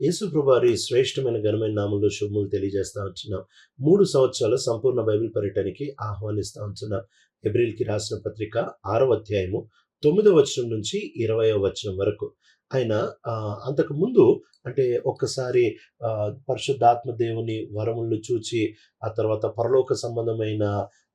యేసుప్రభారి శ్రేష్టమైన ఘనమైన నామంలో శుభములు తెలియజేస్తా ఉంటున్నాం. మూడు సంవత్సరాల సంపూర్ణ బైబిల్ పర్యటనకి ఆహ్వానిస్తా ఉంటున్నాం. ఎబ్రిల్కి రాసిన పత్రిక ఆరవ అధ్యాయము తొమ్మిదవ వచనం నుంచి ఇరవయో వచనం వరకు. ఆయన ఆ, అంటే ఒక్కసారి ఆ, పరిశుద్ధాత్మ దేవుని వరములను చూచి ఆ తర్వాత పరలోక సంబంధమైన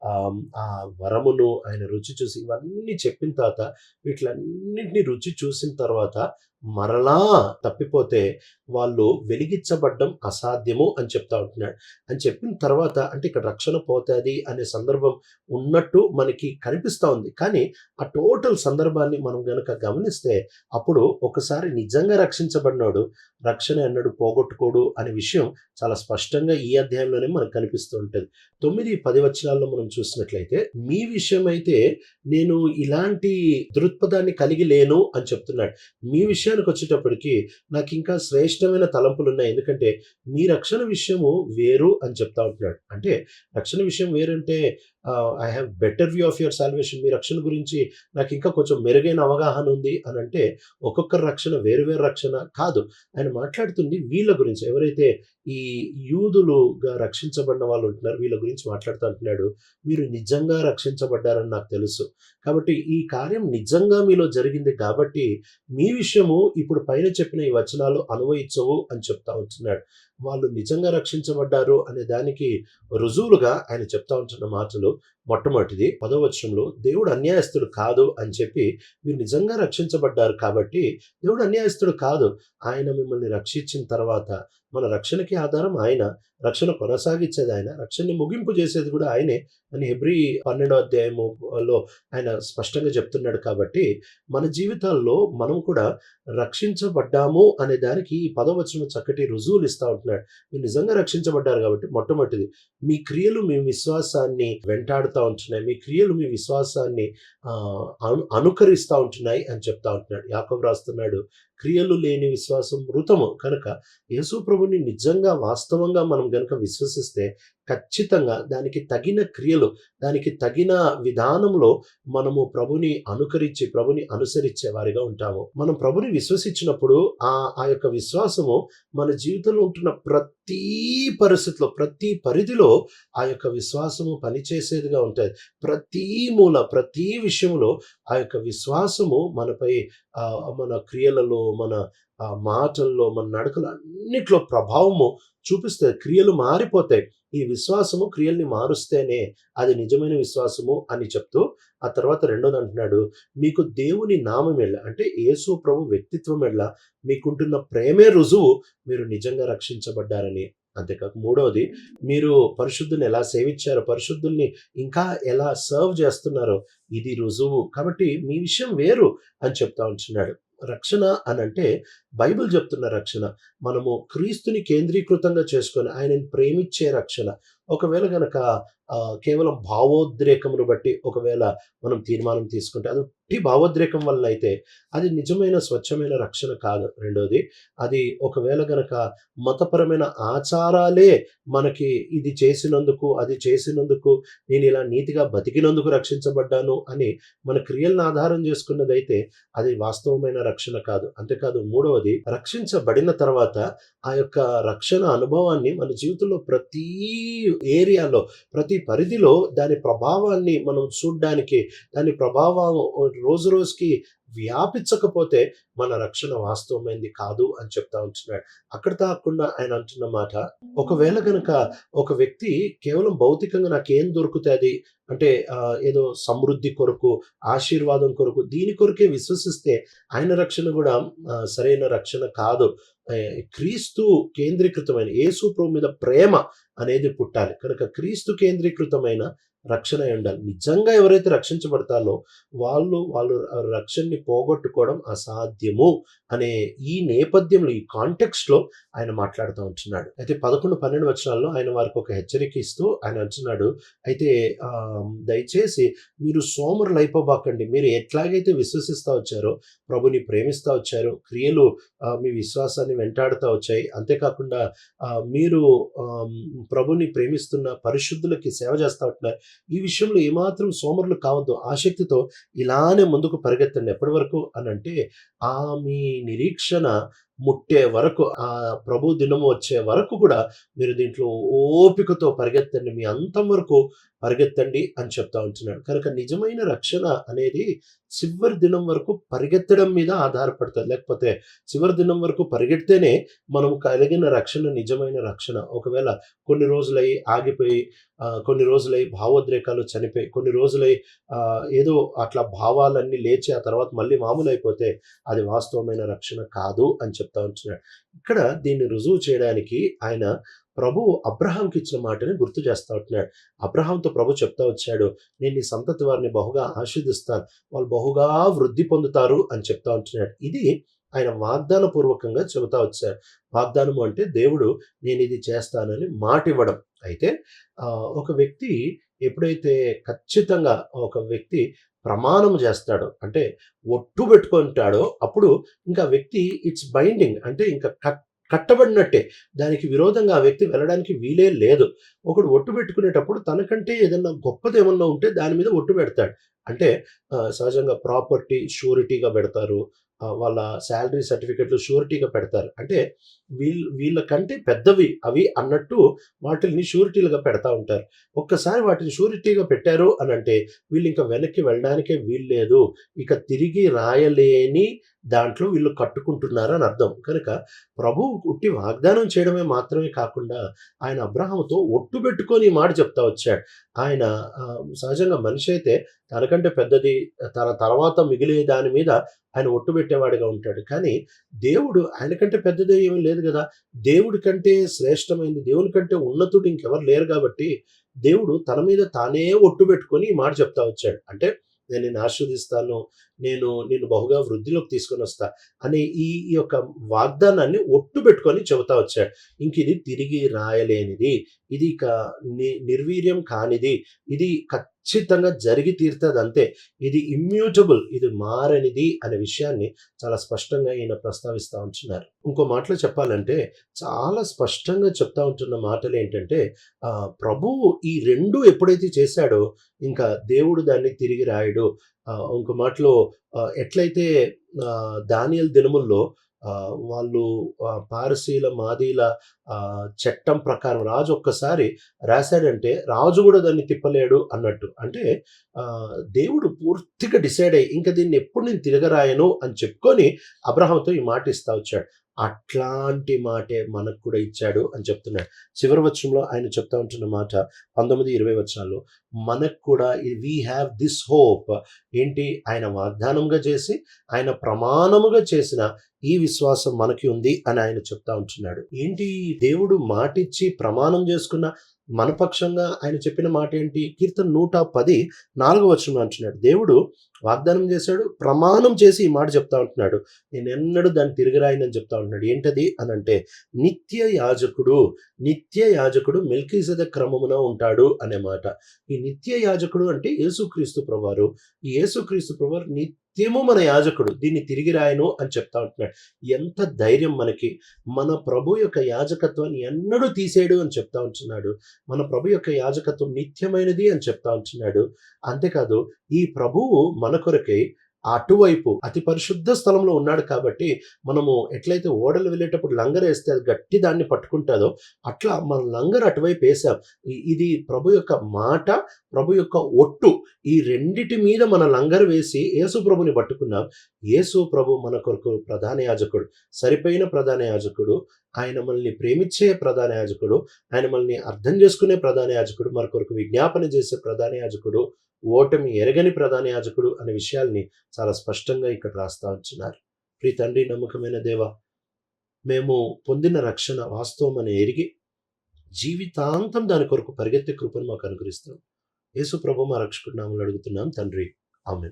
ఆ, ఆ వరమును ఆయన రుచి చూసి ఇవన్నీ చెప్పిన తర్వాత వీటిలన్నింటినీ రుచి చూసిన తర్వాత మరలా తప్పిపోతే వాళ్ళు వెలిగించబడ్డం అసాధ్యము అని చెప్తా ఉంటున్నాడు. అని చెప్పిన తర్వాత అంటే ఇక్కడ రక్షణ పోతుంది అనే సందర్భం ఉన్నట్టు మనకి కనిపిస్తూ ఉంది. కానీ ఆ టోటల్ సందర్భాన్ని మనం గనక గమనిస్తే అప్పుడు ఒకసారి నిజంగా రక్షించబడినాడు. రక్షణ అన్నాడు పోగొట్టుకోడు అనే విషయం చాలా స్పష్టంగా ఈ అధ్యాయంలోనే మనకు కనిపిస్తూ ఉంటుంది. తొమ్మిది పది వచనాల్లో మనం చూసినట్లయితే మీ విషయం అయితే నేను ఇలాంటి దృక్పథాన్ని కలిగి లేను అని చెప్తున్నాడు. మీ విషయం విషయానికి వచ్చేటప్పటికి నాకు ఇంకా శ్రేష్టమైన తలంపులు ఉన్నాయి ఎందుకంటే మీ రక్షణ విషయము వేరు అని చెప్తా ఉంటున్నాడు. అంటే రక్షణ విషయం వేరంటే I have better view of your salvation మీ రక్షణ గురించి నాకు ఇంకా కొంచెం మెరుగైన అవగాహన ఉంది అని అంటే ఒక్కొక్కరు రక్షణ వేరు వేరు రక్షణ కాదు. ఆయన మాట్లాడుతుంది వీళ్ళ గురించి. ఎవరైతే ఈ యూదులుగా రక్షించబడిన వాళ్ళు ఉంటున్నారు వీళ్ళ గురించి మాట్లాడుతూ అంటున్నాడు మీరు నిజంగా రక్షించబడ్డారని నాకు తెలుసు. కాబట్టి ఈ కార్యం నిజంగా మీలో జరిగింది కాబట్టి మీ విషయము ఇప్పుడు పైన చెప్పిన ఈ వచనాలు అనువయించవు అని చెప్తా ఉంటున్నాడు. వాళ్ళు నిజంగా రక్షించబడ్డారు అనే దానికి రుజువులుగా ఆయన చెప్తా ఉంటున్న మాటలు మొట్టమొదటిది పదవచనంలో దేవుడు అన్యాయస్తుడు కాదు అని చెప్పి మీరు నిజంగా రక్షించబడ్డారు కాబట్టి దేవుడు అన్యాయస్తుడు కాదు. ఆయన మిమ్మల్ని రక్షించిన తర్వాత మన రక్షణకి ఆధారం ఆయన. రక్షణ కొనసాగించేది ఆయన. రక్షణని ముగింపు చేసేది కూడా ఆయనే. అని హెబ్రి పన్నెండో అధ్యాయములో ఆయన స్పష్టంగా చెప్తున్నాడు కాబట్టి మన జీవితాల్లో మనం కూడా రక్షించబడ్డాము అనే దానికి ఈ పదవచనం చక్కటి రుజువులు ఇస్తూ ఉంటున్నాడు. మీరు నిజంగా రక్షించబడ్డారు కాబట్టి మొట్టమొదటిది మీ క్రియలు మీ విశ్వాసాన్ని వెంటాడు వెంటాడుతూ ఉంటున్నాయి. మీ క్రియలు మీ విశ్వాసాన్ని ఆ, అను అనుకరిస్తూ ఉంటున్నాయి అని చెప్తా ఉంటున్నాడు. యాకబ్ రాస్తున్నాడు క్రియలు లేని విశ్వాసం మృతము. కనుక యేసు ప్రభుని నిజంగా వాస్తవంగా మనం గనుక విశ్వసిస్తే ఖచ్చితంగా దానికి తగిన క్రియలు దానికి తగిన విధానంలో మనము ప్రభుని అనుకరించి ప్రభుని అనుసరించే వారిగా ఉంటాము. మనం ప్రభుని విశ్వసించినప్పుడు ఆ ఆ యొక్క విశ్వాసము మన జీవితంలో ఉంటున్న ప్రతి పరిస్థితిలో ప్రతి పరిధిలో ఆ యొక్క విశ్వాసము పనిచేసేదిగా ఉంటుంది ప్రతి మూల ప్రతి విషయంలో ఆ యొక్క విశ్వాసము మనపై మన క్రియలలో మన ఆ, మాటల్లో మన నడకలు అన్నిట్లో ప్రభావము చూపిస్తుంది క్రియలు మారిపోతాయి. ఈ విశ్వాసము క్రియల్ని మారుస్తేనే అది నిజమైన విశ్వాసము అని చెప్తూ ఆ తర్వాత రెండోది అంటున్నాడు మీకు దేవుని నామం ఎళ్ళ అంటే యేసు ప్రభు వ్యక్తిత్వం ఎళ్ళ మీకుంటున్న ప్రేమే రుజువు మీరు నిజంగా రక్షించబడ్డారని. అంతేకాక మూడవది మీరు పరిశుద్ధుని ఎలా సేవించారో? పరిశుద్ధుల్ని ఇంకా ఎలా సర్వ్ చేస్తున్నారో? ఇది రుజువు. కాబట్టి మీ విషయం వేరు అని చెప్తా ఉంటున్నాడు. రక్షణ అని అంటే బైబిల్ చెప్తున్న రక్షణ. మనము క్రీస్తుని కేంద్రీకృతంగా చేసుకొని ఆయనని ప్రేమించే రక్షణ. ఒకవేళ గనక కేవలం భావోద్రేకమును బట్టి ఒకవేళ మనం తీర్మానం తీసుకుంటే అది ఉట్టి భావోద్రేకం వల్ల అయితే అది నిజమైన స్వచ్ఛమైన రక్షణ కాదు. రెండోది అది ఒకవేళ గనక మతపరమైన ఆచారాలే మనకి ఇది చేసినందుకు అది చేసినందుకు నేను ఇలా నీతిగా బతికినందుకు రక్షించబడ్డాను అని మన క్రియలను ఆధారం చేసుకున్నదైతే అది వాస్తవమైన రక్షణ కాదు. అంతేకాదు మూడవది రక్షించబడిన తర్వాత ఆ యొక్క రక్షణ అనుభవాన్ని మన జీవితంలో ప్రతి ఏరియాలో ప్రతి పరిధిలో దాని ప్రభావాన్ని మనం చూడడానికి దాని ప్రభావం రోజు రోజుకి వ్యాపించకపోతే మన రక్షణ వాస్తవమైంది కాదు అని చెప్తా ఉంటున్నాడు. అక్కడ కాకుండా ఆయన అంటున్న మాట ఒకవేళ గనక ఒక వ్యక్తి కేవలం భౌతికంగా నాకేం దొరుకుతుంది? అంటే ఏదో సమృద్ధి కొరకు ఆశీర్వాదం కొరకు దీని కొరకే విశ్వసిస్తే ఆయన రక్షణ కూడా సరైన రక్షణ కాదు. క్రీస్తు కేంద్రీకృతమైన యేసు ప్రభు మీద ప్రేమ అనేది పుట్టాలి. కనుక క్రీస్తు కేంద్రీకృతమైన రక్షణ ఉండాలి. నిజంగా ఎవరైతే రక్షించబడతారో వాళ్ళు వాళ్ళు రక్షణని పోగొట్టుకోవడం అసాధ్యము అనే ఈ నేపథ్యంలో ఈ కాంటెక్స్ట్లో ఆయన మాట్లాడుతూ ఉంటున్నాడు. అయితే పదకొండు పన్నెండు వచనాల్లో ఆయన వారికి ఒక హెచ్చరిక ఇస్తూ ఆయన అంటున్నాడు అయితే దయచేసి మీరు సోమరులు అయిపోబాకండి. మీరు ఎట్లాగైతే విశ్వసిస్తూ వచ్చారో ప్రభుని ప్రేమిస్తూ వచ్చారు క్రియలు మీ విశ్వాసాన్ని వెంటాడుతూ వచ్చాయి. అంతేకాకుండా మీరు ప్రభుని ప్రేమిస్తున్న పరిశుద్ధులకి సేవ చేస్తూ ఉంటున్నారు. ఈ విషయంలో ఏమాత్రం సోమరులు కావద్దు. ఆసక్తితో ఇలానే ముందుకు పరిగెత్తండి. ఎప్పటి వరకు అని అంటే ఆ మీ నిరీక్షణ ముట్టే వరకు ఆ ప్రభు దినము వచ్చే వరకు కూడా మీరు దీంట్లో ఓపికతో పరిగెత్తండి. మీ అంతం వరకు పరిగెత్తండి అని చెప్తా ఉంటున్నాడు. కనుక నిజమైన రక్షణ అనేది చివరి దినం వరకు పరిగెత్తడం మీద ఆధారపడుతుంది. లేకపోతే చివరి దినం వరకు పరిగెడితేనే మనం కలిగిన రక్షణ నిజమైన రక్షణ. ఒకవేళ కొన్ని రోజులై ఆగిపోయి కొన్ని రోజులై భావోద్రేకాలు చనిపోయి కొన్ని రోజులై ఏదో అట్లా భావాలన్నీ లేచి ఆ తర్వాత మళ్ళీ మామూలు అయిపోతే అది వాస్తవమైన రక్షణ కాదు అని చెప్తా ఉంటున్నాడు. ఇక్కడ దీన్ని రుజువు చేయడానికి ఆయన ప్రభు అబ్రహాంకి ఇచ్చిన మాటని గుర్తు చేస్తా ఉంటున్నాడు. అబ్రహాంతో ప్రభు చెప్తా వచ్చాడు నేను నీ సంతతి వారిని బహుగా ఆశీర్దిస్తాను. వాళ్ళు బహుగా వృద్ధి పొందుతారు అని చెప్తా ఉంటున్నాడు. ఇది ఆయన వాగ్దాన పూర్వకంగా చెబుతా వచ్చారు వాగ్దానము అంటే దేవుడు నేను ఇది చేస్తానని మాట ఇవ్వడం. అయితే ఒక వ్యక్తి ఎప్పుడైతే ఖచ్చితంగా ఒక వ్యక్తి ప్రమాణం చేస్తాడో అంటే ఒట్టు పెట్టుకుంటాడో అప్పుడు ఇంకా వ్యక్తి ఇట్స్ బైండింగ్. అంటే ఇంకా కట్ కట్టబడినట్టే. దానికి విరోధంగా ఆ వ్యక్తి వెళ్ళడానికి వీలే లేదు. ఒకడు ఒట్టు పెట్టుకునేటప్పుడు తనకంటే ఏదన్నా గొప్పది ఏమన్నా ఉంటే దాని మీద ఒట్టు పెడతాడు. అంటే సహజంగా ప్రాపర్టీ షూరిటీగా పెడతారు. వాళ్ళ శాలరీ సర్టిఫికెట్లు షూరిటీగా పెడతారు. అంటే వీళ్ళ వీళ్ళకంటే పెద్దవి అవి అన్నట్టు వాటిని షూరిటీలుగా పెడతా ఉంటారు. ఒక్కసారి వాటిని షూరిటీగా పెట్టారు అని అంటే వీళ్ళు ఇంకా వెనక్కి వెళ్ళడానికే వీల్లేదు. ఇక తిరిగి రాయలేని దాంట్లో వీళ్ళు కట్టుకుంటున్నారు అని అర్థం. కనుక ప్రభువు ఉట్టి వాగ్దానం చేయడమే మాత్రమే కాకుండా ఆయన అబ్రహంతో ఒట్టు పెట్టుకొని మాట చెప్తా వచ్చాడు. ఆయన సహజంగా మనిషి అయితే తనకంటే పెద్దది తన తర్వాత మిగిలే దాని మీద ఆయన ఒట్టు పెట్టేవాడిగా ఉంటాడు. కానీ దేవుడు ఆయన కంటే పెద్దదే ఏమీ లేదు కదా. దేవుడి కంటే శ్రేష్టమైంది దేవుని కంటే ఉన్నతుడు ఇంకెవరు లేరు కాబట్టి దేవుడు తన మీద తానే ఒట్టు పెట్టుకొని ఈ మాట చెప్తా వచ్చాడు. అంటే నేను నిన్ను నేను నేను బహుగా వృద్ధిలోకి తీసుకొని వస్తా అని ఈ యొక్క వాగ్దానాన్ని ఒట్టు పెట్టుకొని చెబుతా వచ్చాడు. ఇంక ఇది తిరిగి రాయలేనిది. ఇది ఇక ని నిర్వీర్యం కానిది. ఇది ఖచ్చితంగా జరిగి తీరుతుంది అంతే. ఇది ఇమ్యూటబుల్ ఇది మారనిది అనే విషయాన్ని చాలా స్పష్టంగా ఈయన ప్రస్తావిస్తూ ఉంటున్నారు. ఇంకో మాటలో చెప్పాలంటే చాలా స్పష్టంగా చెప్తా ఉంటున్న మాటలు ఏంటంటే ప్రభువు ఈ రెండు ఎప్పుడైతే చేశాడో ఇంకా దేవుడు దాన్ని తిరిగి రాయడు. ఇంకో మాటలో ఎట్లయితే ఆ, దానియల్ దినముల్లో ఆ, వాళ్ళు పారసీల మాదీల ఆ, చట్టం ప్రకారం రాజు ఒక్కసారి రాశాడంటే రాజు కూడా దాన్ని తిప్పలేడు అన్నట్టు. అంటే ఆ, దేవుడు పూర్తిగా డిసైడ్ అయ్యి ఇంకా దీన్ని ఎప్పుడు నేను తిరగరాయను? అని చెప్పుకొని అబ్రహంతో ఈ మాట ఇస్తా వచ్చాడు. అట్లాంటి మాటే మనకు కూడా ఇచ్చాడు అని చెప్తున్నాడు. చివరి వచ్చంలో ఆయన చెప్తా ఉంటున్న మాట పంతొమ్మిది ఇరవై వచనాల్లో మనకు కూడా వీ హ్యావ్ దిస్ హోప్ ఏంటి? ఆయన వాగ్దానంగా చేసి ఆయన ప్రమాణముగా చేసిన ఈ విశ్వాసం మనకి ఉంది అని ఆయన చెప్తా ఉంటున్నాడు. ఏంటి? దేవుడు మాటిచ్చి ప్రమాణం చేసుకున్న మనపక్షంగా ఆయన చెప్పిన మాట ఏంటి? కీర్తన నూట పది నాలుగో వచనం అంటున్నాడు. దేవుడు వాగ్దానం చేశాడు ప్రమాణం చేసి ఈ మాట చెప్తా ఉంటున్నాడు. నేను ఎన్నడూ దాన్ని తిరిగిరాయనని చెప్తా ఉంటున్నాడు. ఏంటది? అని అంటే నిత్య యాజకుడు నిత్య యాజకుడు మెల్కీసద క్రమమున ఉంటాడు అనే మాట. ఈ నిత్య యాజకుడు అంటే యేసుక్రీస్తు ప్రభువారు. ఈ యేసుక్రీస్తు ప్రభువారు నిత్యము మన యాజకుడు. దీన్ని తిరిగి రాయను అని చెప్తా ఉంటున్నాడు. ఎంత ధైర్యం మనకి. మన ప్రభు యొక్క యాజకత్వాన్ని ఎన్నడూ తీసేయడు అని చెప్తా ఉంటున్నాడు. మన ప్రభు యొక్క యాజకత్వం నిత్యమైనది అని చెప్తా ఉంటున్నాడు. అంతేకాదు ఈ ప్రభువు మన కొరకై అటువైపు అతి పరిశుద్ధ స్థలంలో ఉన్నాడు కాబట్టి మనము ఎట్లయితే ఓడలు వెళ్ళేటప్పుడు లంగర్ వేస్తే అది గట్టి దాన్ని పట్టుకుంటుందో అట్లా మన లంగర్ అటువైపు వేసాం. ఇది ప్రభు యొక్క మాట ప్రభు యొక్క ఒట్టు. ఈ రెండిటి మీద మన లంగర్ వేసి యేసు ప్రభుని పట్టుకున్నాం. యేసు ప్రభు మన కొరకు ప్రధాన యాజకుడు సరిపోయిన ప్రధాన యాజకుడు ఆయన మనల్ని ప్రేమించే ప్రధాన యాజకుడు ఆయన మనల్ని అర్థం చేసుకునే ప్రధాన యాజకుడు మన కొరకు విజ్ఞాపన చేసే ప్రధాన యాజకుడు ఓటమి ఎరగని ప్రధాన యాజకుడు అనే విషయాల్ని చాలా స్పష్టంగా ఇక్కడ రాస్తా ఉంటున్నారు. ప్రీ తండ్రి నమ్మకమైన దేవ మేము పొందిన రక్షణ వాస్తవం అని ఎరిగి జీవితాంతం దాని కొరకు పరిగెత్తే కృపను మాకు అనుగ్రహిస్తాం యేసు ప్రభు మా రక్షకుడు నామలు అడుగుతున్నాం తండ్రి. ఆమె